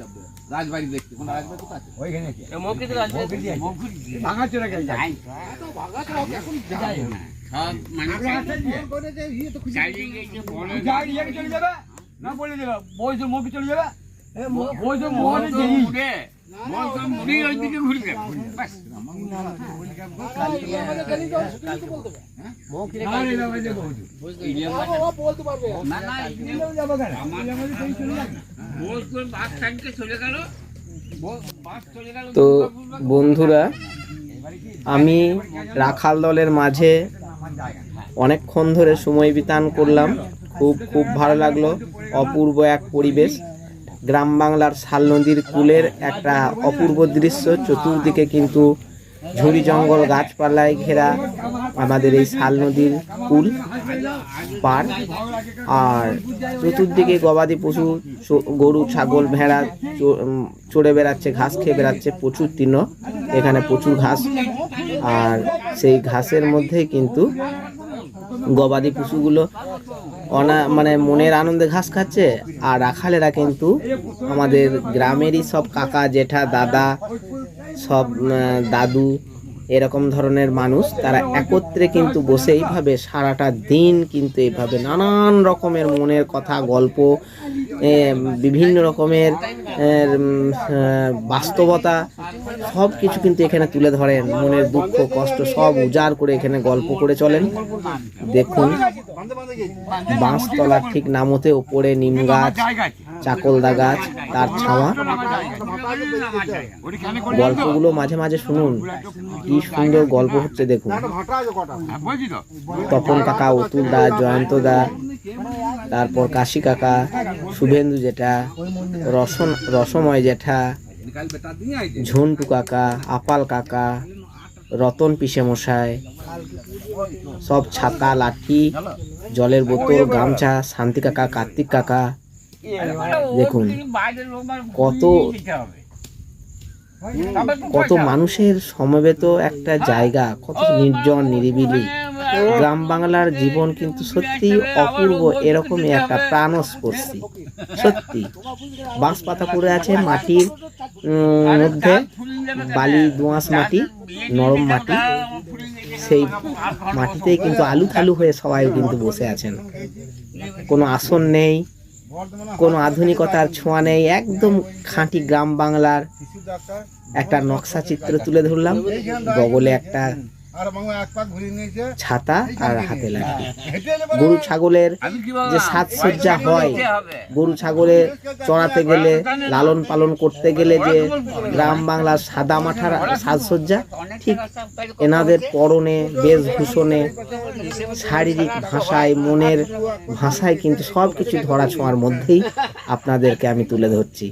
হয়েছে রাজবাড়ি দেখতে। কোন রাজবাড়ি কোথায় আছে? এ মৌখিক আছে। মৌখিক তো বন্ধুরা, আমি রাখাল দলের মাঝে অনেকক্ষণ ধরে সময় বিতান করলাম। খুব খুব ভালো লাগল। অপূর্ব এক পরিবেশ। গ্রাম বাংলার শাল নদীর কূলের একটা অপূর্ব দৃশ্য। চতুর্দিকে কিন্তু ঝুড়ি জঙ্গল, গাছপালায় ঘেরা আমাদের এই শাল নদীর কূল পার আর চতুর্দিকে গবাদি পশু গরু, ছাগল, ভেড়া চড়ে বেড়াচ্ছে, ঘাস খেয়ে বেড়াচ্ছে প্রচুর তৃণ এখানে প্রচুর ঘাস। আর সেই ঘাসের মধ্যেই কিন্তু গবাদি পশুগুলো অনা মানে মনের আনন্দে ঘাস খাচ্ছে, আর রাখালেরা কিন্তু আমাদের গ্রামেরই সব কাকা, জেঠা, দাদা, সব দাদু এরকম ধরনের মানুষ, তারা একত্রে কিন্তু বসে এইভাবে সারাটা দিন কিন্তু এইভাবে নানান রকমের মনের কথা, গল্প বিভিন্ন রকমের বাস্তবতা সব কিছু কিন্তু এখানে তুলে ধরেন। মনের দুঃখ, কষ্ট সব উজাড় করে এখানে গল্প করে চলেন। দেখুন, বাঁশতলার ঠিক নামতে ওপরে নিম গাছ চাকলদা গাছ, তার ছাওয়া। গল্পগুলো মাঝে মাঝে শুনুন। কি সুন্দর গল্প হচ্ছে দেখুন। তপন কাকা, অতুল দা, জয়ন্ত দা, তারপর কাশি কাকা, শুভেন্দু জেঠা, রসন রসময় জেঠা, ঝন্টু কাকা, আপাল কাকা, রতন পিসে মশাই, সব ছাতা, লাঠি, জলের বোতল, গামছা, শান্তি কাকা, কার্তিক কাকা। দেখুন, কত কত মানুষের সমবেত একটা জায়গা, কত নির্জন, নিরিবিলি। গ্রাম বাংলার জীবন কিন্তু সত্যি অপূর্ব, এরকমই একটা প্রাণস্পর্শী। সত্যি। বাঁশ পাতা পড়ে আছে মাটির মধ্যে, বালি, দোঁয়াশ মাটি, নরম মাটি। সেই মাটিতেই কিন্তু আলু থালু হয়ে সবাই কিন্তু বসে আছেন। কোনো আসন নেই, কোনো আধুনিকতার ছোঁয়া নেই, একদম খাঁটি গ্রাম বাংলার একটা নকশা চিত্র তুলে ধরলাম। বগলে একটা আর বাংলা এক পাক ঘুরিয়ে নিয়েছে। ছাতা আর হাতে লাঠি গরু ছাগলের যে সাজসজ্জা হয় গরু ছাগলের চড়াতে গেলে লালন পালন করতে গেলে যে গ্রাম বাংলার সাদা মাঠার সাজসজ্জা ঠিক এনাদের পরনে বেশভূষণে শারীরিক ভাষায় মনের ভাষায় কিন্তু সব কিছু ধরা ছোঁয়ার মধ্যেই আপনাদেরকে আমি তুলে ধরছি।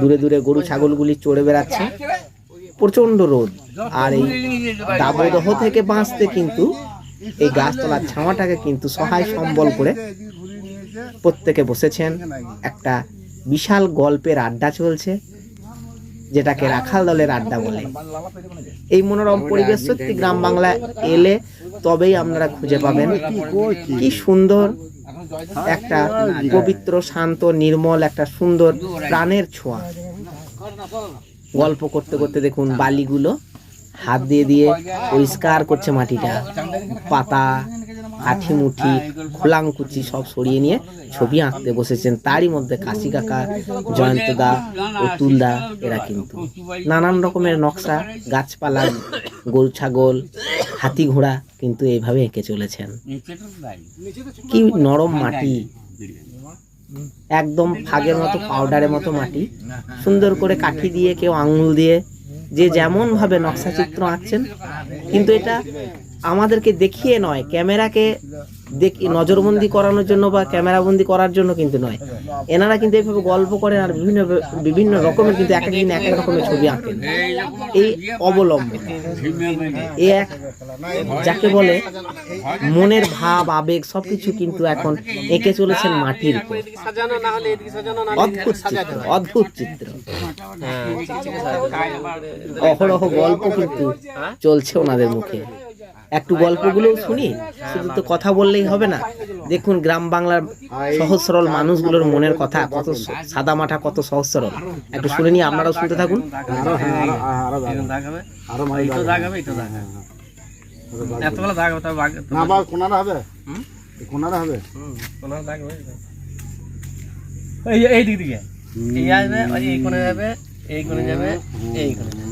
দূরে দূরে গরু ছাগলগুলি চড়ে বেড়াচ্ছে। প্রচণ্ড রোদ। আর এই দাবদহ থেকে বাঁচতে কিন্তু এই গাছতলার ছাওয়াটাকে কিন্তু সহায় সম্বল করে প্রত্যেকে বসেছেন। একটা বিশাল গল্পের আড্ডা চলছে, যেটাকে রাখাল দলের আড্ডা বলে। এই মনোরম পরিবেশ সত্যি গ্রাম বাংলা এলে তবেই আপনারা খুঁজে পাবেন কি সুন্দর একটা পবিত্র, শান্ত, নির্মল, একটা সুন্দর প্রাণের ছোঁয়া। গল্প করতে করতে দেখুন বালিগুলো হাত দিয়ে দিয়ে পরিষ্কার করছে মাটিটা। পাতা কাঠি মুঠি খোলাংকুচি সব সরিয়ে নিয়ে ছবি আঁকতে বসেছেন। তারই মধ্যে কাশি কাকা, জয়ন্ত দা অতুল দা, এরা কিন্তু। নানান রকমের নকশা, গাছপালা, গরু ছাগল, হাতি ঘোড়া কিন্তু এইভাবে এঁকে চলেছেন। কি নরম মাটি। একদম ফাগের মতো পাউডারের মতো মাটি। সুন্দর করে কাঠি দিয়ে, কেউ আঙুল দিয়ে যে যেমন ভাবে নকশা চিত্র আঁকছেন কিন্তু এটা আমাদেরকে দেখিয়ে নয় ক্যামেরাকে দেখ নজরবন্দি করানোর জন্য বা ক্যামেরাবন্দি করার জন্য কিন্তু নয়। এনারা কিন্তু এইভাবে গল্প করেন আর বিভিন্ন বিভিন্ন রকমের কিন্তু এক একদিন এক এক রকমের ছবি আঁকেন। এই অবলম্বন। এ এক যাকে বলে মনের ভাব, আবেগ সবকিছু কিন্তু এখন এঁকে চলেছেন মাটির অদ্ভুত চিত্র অদ্ভুত চিত্র। অহরহ গল্প কিন্তু চলছে ওনাদের মুখে। একটু গল্পগুলো শুনি শুধু তো কথা বললেই হবে না দেখুন গ্রাম বাংলার সহজ সরল মানুষগুলোর মনের কথা কত সাদা মাঠা কত সহজ সরল একটু শুনে নিয়ে আপনারাও শুনতে থাকুন হবে আরও মারি এইটো দাগ হবে এইটো দাগ হবে এতগুলো দাগ হবে না বা কোনারা হবে কোনারা হবে হুম, দাগ হবে এই এই দিক দিকে এই আসবে এই কোণে যাবে এই কোণে যাবে এই কোণে যাবে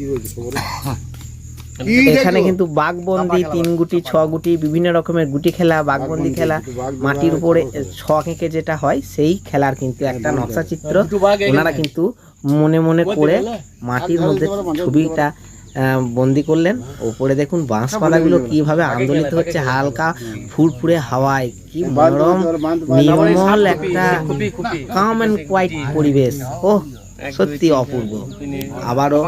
এখানে কিন্তু বাঘবন্দি তিন গুটি ছ গুটি বিভিন্ন রকমের গুটি খেলা বাঘবন্দি খেলা মাটির উপরে ছ এঁকে যেটা হয় সেই খেলার কিন্তু একটা নকশা চিত্র। ওনারা কিন্তু মনে মনে করে মাটির মধ্যে ছবিটা আহ, বন্দি করলেন। ওপরে দেখুন বাঁশ বাঁশপাতাগুলো কীভাবে আন্দোলিত হচ্ছে হালকা ফুরফুরে হাওয়ায়। কি মনোরম নির্মল একটা কাম অ্যান্ড কোয়াইট পরিবেশ। ও সত্যি অপূর্ব। আবারও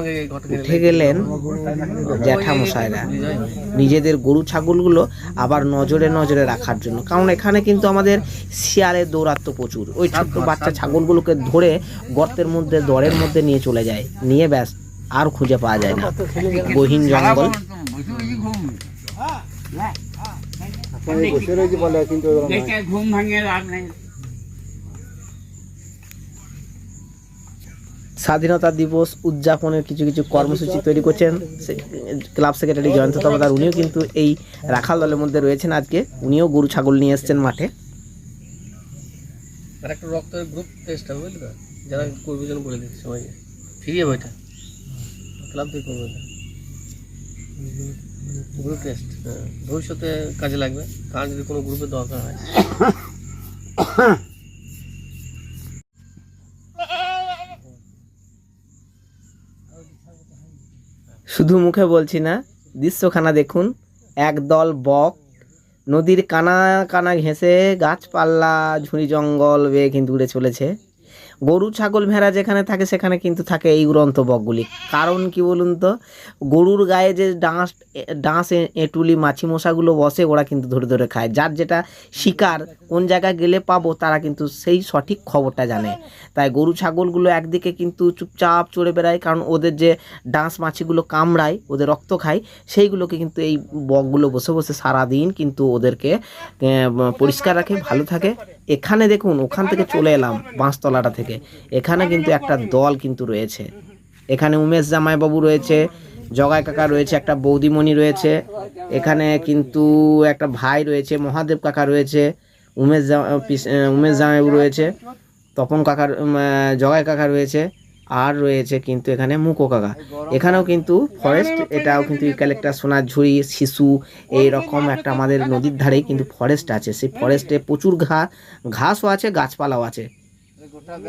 উঠে গেলেন জ্যাঠামশাইরা নিজেদের গরু ছাগলগুলো আবার নজরে নজরে রাখার জন্য। কারণ এখানে কিন্তু আমাদের শিয়ালের দৌরাত্ম প্রচুর। ওই ছোট্ট বাচ্চা ছাগলগুলোকে ধরে গর্তের মধ্যে দরের মধ্যে নিয়ে চলে যায়। নিয়ে ব্যাস আর খুঁজে পাওয়া যায় না। গহীন জঙ্গল। রয়েছে বলে কিন্তু ঘুম ভাঙে লাভ নেই। স্বাধীনতা দিবস উদযাপনের কিছু কিছু কর্মসূচি তৈরি করছেন ক্লাব সেক্রেটারি জয়ন্ত তবাদার উনিও কিন্তু এই রাখাল দলের মধ্যে রয়েছেন আজকে। উনিও গরু ছাগল নিয়ে এসছেন মাঠে। একটা গ্রুপ টেস্ট হবে যারা বলে দিচ্ছে ক্লাব গ্রুপ টেস্ট হ্যাঁ। ভবিষ্যতে কাজে লাগবে। কারণ যদি কোনো গ্রুপের দরকার হয়। শুধু মুখে বলছি না, দৃশ্যখানা দেখুন। একদল বক, নদীর কানা কানা ঘেঁষে গাছপাল্লা ঝুড়ি জঙ্গল বেয়ে কিন্তু উড়ে চলেছে। গরু, ছাগল, ভেড়া যেখানে থাকে, সেখানে কিন্তু থাকে এই উড়ন্ত বকগুলি। কারণ কি বলুন তো? গরুর গায়ে যে ডাঁস ডাঁস এঁটুলি, মাছি মশাগুলো বসে, ওরা কিন্তু ধরে ধরে খায়। যার যেটা শিকার, কোন জায়গায় গেলে পাবো, তারা কিন্তু সেই সঠিক খবরটা জানে। তাই গরু, ছাগলগুলো একদিকে কিন্তু চুপচাপ চড়ে বেড়ায়, কারণ ওদের যে ডাঁস মাছিগুলো কামড়ায়, ওদের রক্ত খায়, সেইগুলোকে কিন্তু এই বকগুলো বসে বসে সারাদিন কিন্তু ওদেরকে পরিষ্কার রাখে, ভালো থাকে। এখানে দেখুন ওখান থেকে চলে এলাম বাঁশতলাটা থেকে। এখানে কিন্তু একটা দল কিন্তু রয়েছে। এখানে উমেশ জামাইবাবু রয়েছে জগাই কাকা রয়েছে একটা বৌদিমণি রয়েছে। এখানে কিন্তু একটা ভাই রয়েছে মহাদেব কাকা রয়েছে উমেশ জামা উমেশ জামাইবাবু রয়েছে তপন কাকার জগায় জগাই কাকা রয়েছে। আর রয়েছে কিন্তু এখানে মুকো কাকা। এখানেও কিন্তু ফরেস্ট এটাও কিন্তু ইকালেক্টার সোনার ঝুড়ি, শিশু এই রকম একটা আমাদের নদীর ধারেই কিন্তু ফরেস্ট আছে। সেই ফরেস্টে প্রচুর ঘা, ঘাসও আছে, গাছপালাও আছে।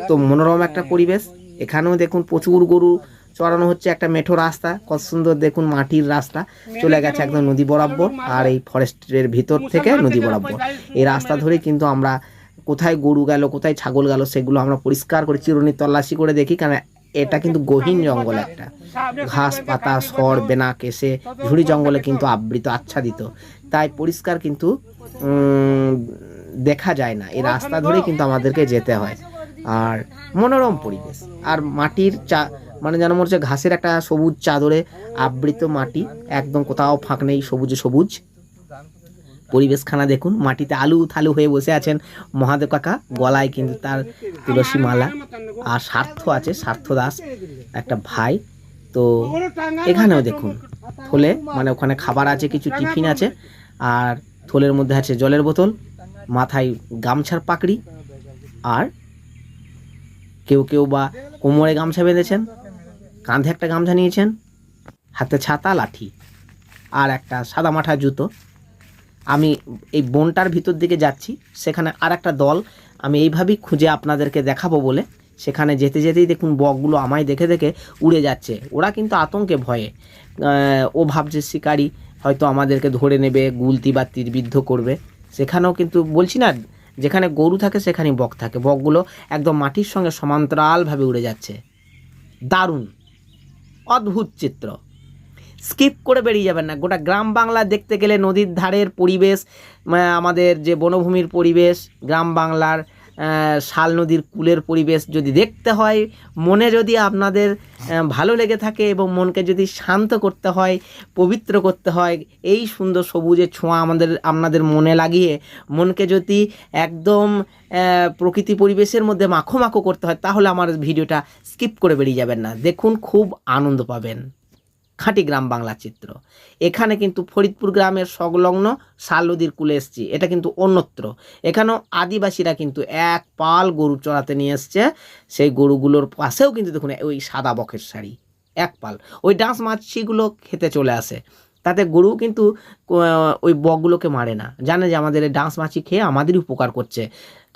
তো মনোরম একটা পরিবেশ। এখানেও দেখুন প্রচুর গরু চড়ানো হচ্ছে একটা মেঠো রাস্তা। কত সুন্দর দেখুন মাটির রাস্তা। চলে গেছে একদম নদী বরাবর আর এই ফরেস্টের ভিতর থেকে নদী বরাবর। এই রাস্তা ধরে কিন্তু আমরা কোথায় গরু গেল, কোথায় ছাগল গেল, সেগুলো আমরা পরিষ্কার করে চিরুনি তল্লাশি করে দেখি। কারণ এটা কিন্তু গহীন জঙ্গল একটা। ঘাস, পাতা সর বেনা কেসে ঝুড়ি জঙ্গলে কিন্তু আবৃত, আচ্ছাদিত। তাই পরিষ্কার কিন্তু দেখা যায় না। এই রাস্তা ধরে কিন্তু আমাদেরকে যেতে হয়। আর মনোরম পরিবেশ। আর মাটির চা মানে যেন মনে হচ্ছে ঘাসের একটা সবুজ চাদরে আবৃত মাটি। একদম কোথাও ফাঁক নেই, সবুজে সবুজ। পরিবেশখানা দেখুন, মাটিতে আলু থালু হয়ে বসে আছেন মহাদেব কাকা, গলায় কিন্তু তার তুলসী মালা। আর স্বার্থ আছে স্বার্থ দাস, একটা ভাই। তো এখানেও দেখুন, থলে মানে ওখানে খাবার আছে, কিছু টিফিন আছে, আর থলের মধ্যে আছে জলের বোতল, মাথায় গামছার পাকড়ি, আর কেউ কেউ বা কোমরে গামছা বেঁধেছেন, কাঁধে একটা গামছা নিয়েছেন, হাতে ছাতা, লাঠি, আর একটা সাদা মাঠা জুতো। আমি এই বনটার ভিতর দিকে যাচ্ছি, সেখানে আর একটা দল। আমি এইভাবেই খুঁজে আপনাদেরকে দেখাবো বলে। সেখানে যেতে যেতেই দেখুন বকগুলো আমায় দেখে দেখে উড়ে যাচ্ছে। ওরা কিন্তু আতঙ্কে ভয়ে। ও ভাবছে শিকারি হয়তো আমাদেরকে ধরে নেবে, গুলতি বা তীরবিদ্ধ করবে। সেখানেও কিন্তু বলছি না, যেখানে গরু থাকে সেখানেই বক থাকে। বকগুলো একদম মাটির সঙ্গে সমান্তরালভাবে উড়ে যাচ্ছে। দারুণ, অদ্ভুত চিত্র। স্কিপ করে বেরিয়ে যাবেন না। গোটা গ্রাম বাংলা দেখতে গেলে নদীর ধারের পরিবেশ আমাদের যে বনভূমির পরিবেশ, গ্রাম বাংলার শাল নদীর কূলের পরিবেশ যদি দেখতে হয়, মনে যদি আপনাদের ভালো লেগে থাকে এবং মনকে যদি শান্ত করতে হয়, পবিত্র করতে হয়, এই সুন্দর সবুজের ছোঁয়া আমাদের, আপনাদের মনে লাগিয়ে মনকে যদি একদম প্রকৃতি পরিবেশের মধ্যে মাখো মাখো করতে হয়, তাহলে আমার ভিডিওটা স্কিপ করে বেরিয়ে যাবেন না। দেখুন, খুব আনন্দ পাবেন। খাঁটি গ্রাম বাংলা চিত্র। এখানে কিন্তু ফরিদপুর গ্রামের সংলগ্ন শাল নদীর কুলে এসছি, এটা কিন্তু অন্যত্র। এখানেও আদিবাসীরা কিন্তু এক পাল গরু চড়াতে নিয়ে এসছে। সেই গরুগুলোর পাশেও কিন্তু দেখুন, ওই সাদা বকের শাড়ি, এক পাল। ওই ডাঁস মাছিগুলো খেতে চলে আসে। তাতে গরু কিন্তু ওই বকগুলোকে মারে না। জানে যে আমাদের ডাঁস মাছি খেয়ে আমাদেরই উপকার করছে।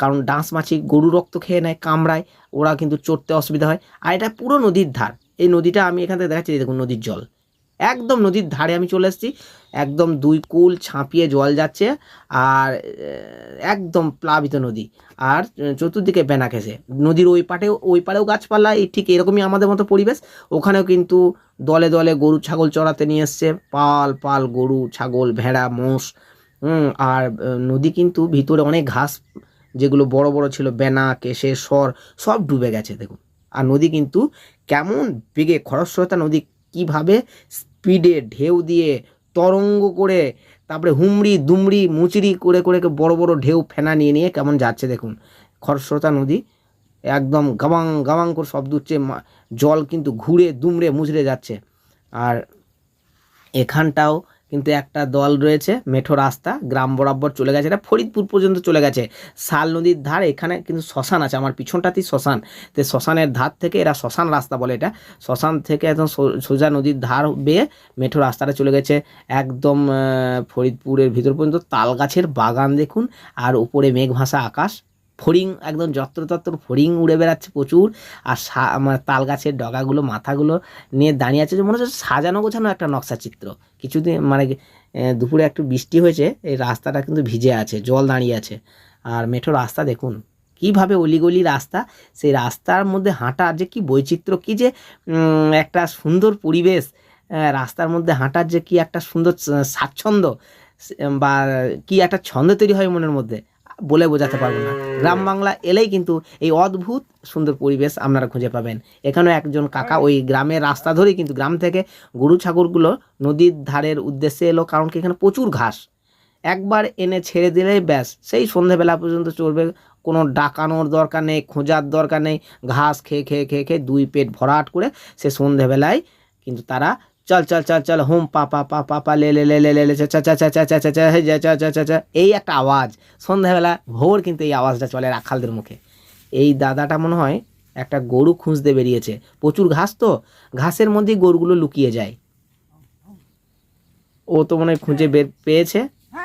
কারণ ডাঁস মাছি গরু রক্ত খেয়ে নেয়, কামড়ায়, ওরা কিন্তু চড়তে অসুবিধা হয়। আর এটা পুরো নদীর ধার। এই নদীটা আমি এখান থেকে দেখাচ্ছি দেখুন নদীর জল। একদম নদীর ধারে আমি চলে এসেছি। একদম দুই কুল ছাপিয়ে জল যাচ্ছে আর একদম প্লাবিত নদী। আর চতুর্দিকে বেনা ঘেঁষে নদীর ওই পাটেও ওই পাড়েও গাছপালা, এই ঠিক এরকমই আমাদের মতো পরিবেশ। ওখানেও কিন্তু দলে দলে গরু, ছাগল চড়াতে নিয়ে এসছে। পাল পাল, গরু, ছাগল, ভেড়া, মোষ আর নদী কিন্তু ভিতরে অনেক ঘাস, যেগুলো বড় বড় ছিল বেনা কেশে সর, সব ডুবে গেছে, দেখুন। আর নদী কিন্তু কেমন বেগে খরস্রোতা নদী, কীভাবে স্পিডে ঢেউ দিয়ে তরঙ্গ করে, তারপরে হুমড়ি দুমড়ি মুচড়ি করে করে বড় বড় ঢেউ ফেনা নিয়ে নিয়ে কেমন যাচ্ছে দেখুন। খরস্রোতা নদী একদম গাবাং গাবাং করে শব্দ হচ্ছে জল কিন্তু ঘুরে দুমড়ে মুচড়ে যাচ্ছে। আর এখানটাও কিন্তু একটা দল রয়েছে, মেঠো রাস্তা, গ্রাম বরাবর চলে গেছে। এটা ফরিদপুর পর্যন্ত চলে গেছে। শাল নদীর ধার, এখানে কিন্তু শ্মশান আছে, আমার পিছনটাতেই শ্মশান। তো শ্মশানের ধার থেকে এরা শ্মশান রাস্তা বলে এটা। শ্মশান থেকে একদম সোজা নদীর ধার বেয়ে মেঠো রাস্তাটা চলে গেছে। একদম ফরিদপুরের ভিতর পর্যন্ত তাল গাছের বাগান দেখুন। আর উপরে মেঘ ভাসা আকাশ। ফড়িং, একদম যত্রতত্র ফড়িং উড়ে বেড়াচ্ছে প্রচুর। আর মানে তাল গাছের ডগাগুলো, মাথাগুলো নিয়ে দাঁড়িয়ে আছে। যে মনে হচ্ছে সাজানো গোছানো একটা নকশা চিত্র। কিছুদিন মানে দুপুরে একটু বৃষ্টি হয়েছে, এই রাস্তাটা কিন্তু ভিজে আছে, জল দাঁড়িয়ে আছে। আর মেঠো রাস্তা দেখুন, কীভাবে অলিগলি রাস্তা। সেই রাস্তার মধ্যে হাঁটার যে কি বৈচিত্র্য, কি যে একটা সুন্দর পরিবেশ রাস্তার মধ্যে হাঁটার যে কি একটা সুন্দর স্বাচ্ছন্দ্য বা কি একটা ছন্দ তৈরি হয় মনের মধ্যে। বলে বোঝাতে পারব না। গ্রাম বাংলা এলেই কিন্তু এই অদ্ভুত সুন্দর পরিবেশ আপনারা খুঁজে পাবেন। এখানেও একজন কাকা ওই গ্রামের রাস্তা ধরেই কিন্তু গ্রাম থেকে গরু ছাগলগুলো নদীর ধারের উদ্দেশ্যে এলো, কারণ কি এখানে প্রচুর ঘাস। একবার এনে ছেড়ে দিলেই ব্যাস, সেই সন্ধেবেলা পর্যন্ত চলবে। কোনো ডাকানোর দরকার নেই, খোঁজার দরকার নেই। ঘাস খেয়ে খেয়ে খেয়ে খেয়ে দুই পেট ভরাট করে সে সন্ধেবেলায় কিন্তু তারা চল চল চল চল, হোম, পা পা পা পা পা, লে লে লে লে লে চা চা চা চা চা চা চা চা চা চা চা এই একটা আওয়াজ। সন্ধ্যাবেলা ভোর কিন্তু এই আওয়াজটা চলে রাখালদের মুখে। এই দাদাটা মনে হয় একটা গরু খুঁজতে বেরিয়েছে। প্রচুর ঘাস তো। ঘাসের মধ্যেই গরুগুলো লুকিয়ে যায়। ও তো মনে হয় খুঁজে বের পেয়েছে,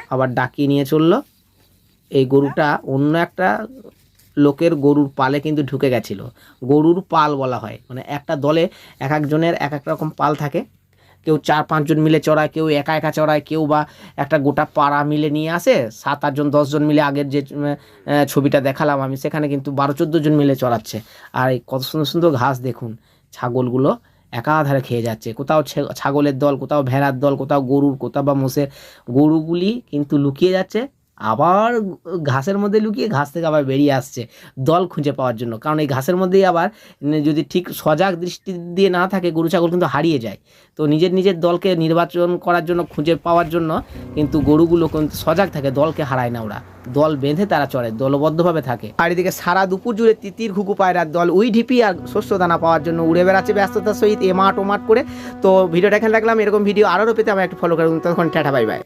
আবার ডাকিয়ে নিয়ে চলল। এই গরুটা অন্য একটা লোকের গরুর পালে কিন্তু ঢুকে গেছিল। গরুর পাল বলা হয়। মানে একটা দলে এক একজনের এক এক রকম পাল থাকে। কেউ চার পাঁচজন মিলে চড়ায়, কেউ একা একা চড়ায়, কেউ বা একটা গোটা পাড়া মিলে নিয়ে আসে, সাত আটজন, দশজন মিলে আগের যে ছবিটা দেখালাম আমি, সেখানে কিন্তু বারো চোদ্দ জন মিলে চড়াচ্ছে। আর এই কত সুন্দর সুন্দর ঘাস দেখুন, ছাগলগুলো একাধারে খেয়ে যাচ্ছে। কোথাও ছাগলের দল, কোথাও ভেড়ার দল, কোথাও গরুর, কোথাও বা মোষের গরুগুলি কিন্তু লুকিয়ে যাচ্ছে। আবার ঘাসের মধ্যে লুকিয়ে ঘাস থেকে আবার বেরিয়ে আসছে দল খুঁজে পাওয়ার জন্য। কারণ এই ঘাসের মধ্যেই আবার যদি ঠিক সজাগ দৃষ্টি দিয়ে না থাকে, গরু ছাগল কিন্তু হারিয়ে যায়। তো নিজের নিজের দলকে নির্বাচন করার জন্য, খুঁজে পাওয়ার জন্য কিন্তু গরুগুলো কিন্তু সজাগ থাকে, দলকে হারায় না ওরা। দল বেঁধে তারা চড়ে, দলবদ্ধভাবে থাকে। আর এদিকে সারা দুপুর জুড়ে তিতির ঘুঘু পায়রার দল উই ঢিপি আর শস্য দানা পাওয়ার জন্য উড়ে বেড়াচ্ছে ব্যস্ততার সহিত এমাট ওমাট করে। তো ভিডিওটা এখানে রাখলাম, এরকম ভিডিও আরও পেতে আমার একটু ফলো করুন। তখন টাটা বাই বাই